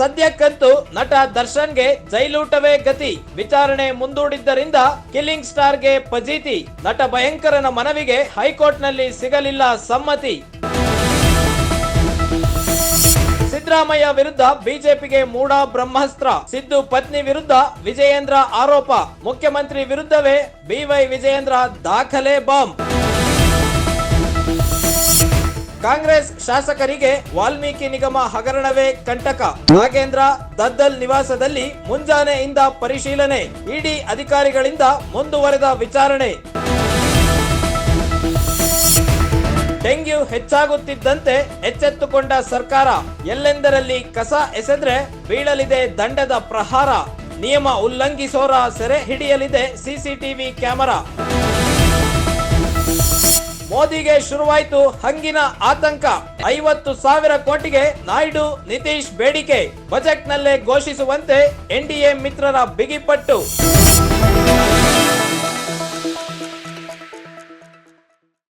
ಸದ್ಯಕ್ಕಂತೂ ನಟ ದರ್ಶನ್ಗೆ ಜೈಲೂಟವೇ ಗತಿ. ವಿಚಾರಣೆ ಮುಂದೂಡಿದ್ದರಿಂದ ಕಿಲ್ಲಿಂಗ್ ಸ್ಟಾರ್ಗೆ ಪಜೀತಿ ನಟ ಭಯಂಕರನ ಮನವಿಗೆ ಹೈಕೋರ್ಟ್ನಲ್ಲಿ ಸಿಗಲಿಲ್ಲ ಸಮ್ಮತಿ. ಸಿದ್ದರಾಮಯ್ಯ ವಿರುದ್ಧ ಬಿಜೆಪಿಗೆ ಮೂಡ ಬ್ರಹ್ಮಾಸ್ತ್ರ. ಸಿದ್ದು ಪತ್ನಿ ವಿರುದ್ಧ ವಿಜಯೇಂದ್ರ ಆರೋಪ. ಮುಖ್ಯಮಂತ್ರಿ ವಿರುದ್ಧವೇ ಬಿವೈ ವಿಜಯೇಂದ್ರ ದಾಖಲೆ ಬಾಂಬ್. ಕಾಂಗ್ರೆಸ್ ಶಾಸಕರಿಗೆ ವಾಲ್ಮೀಕಿ ನಿಗಮ ಹಗರಣವೇ ಕಂಟಕ. ನಾಗೇಂದ್ರ ದದ್ದಲ್ ನಿವಾಸದಲ್ಲಿ ಮುಂಜಾನೆಯಿಂದ ಪರಿಶೀಲನೆ. ಇಡಿ ಅಧಿಕಾರಿಗಳಿಂದ ಮುಂದುವರೆದ ವಿಚಾರಣೆ. ಡೆಂಗ್ಯೂ ಹೆಚ್ಚಾಗುತ್ತಿದ್ದಂತೆ ಎಚ್ಚೆತ್ತುಕೊಂಡ ಸರ್ಕಾರ. ಎಲ್ಲೆಂದರಲ್ಲಿ ಕಸ ಎಸೆದ್ರೆ ಬೀಳಲಿದೆ ದಂಡದ ಪ್ರಹಾರ. ನಿಯಮ ಉಲ್ಲಂಘಿಸೋರ ಸೆರೆ ಹಿಡಿಯಲಿದೆ ಸಿಸಿಟಿವಿ ಕ್ಯಾಮೆರಾ. ಮೋದಿಗೆ ಶುರುವಾಯಿತು ಹಂಗಿನ ಆತಂಕ. ಐವತ್ತು ಸಾವಿರ ಕೋಟಿಗೆ ನಾಯ್ಡು ನಿತೀಶ್ ಬೇಡಿಕೆ. ಬಜೆಟ್ನಲ್ಲೇ ಘೋಷಿಸುವಂತೆ ಎನ್ಡಿಎ ಮಿತ್ರರ ಬಿಗಿಪಟ್ಟು.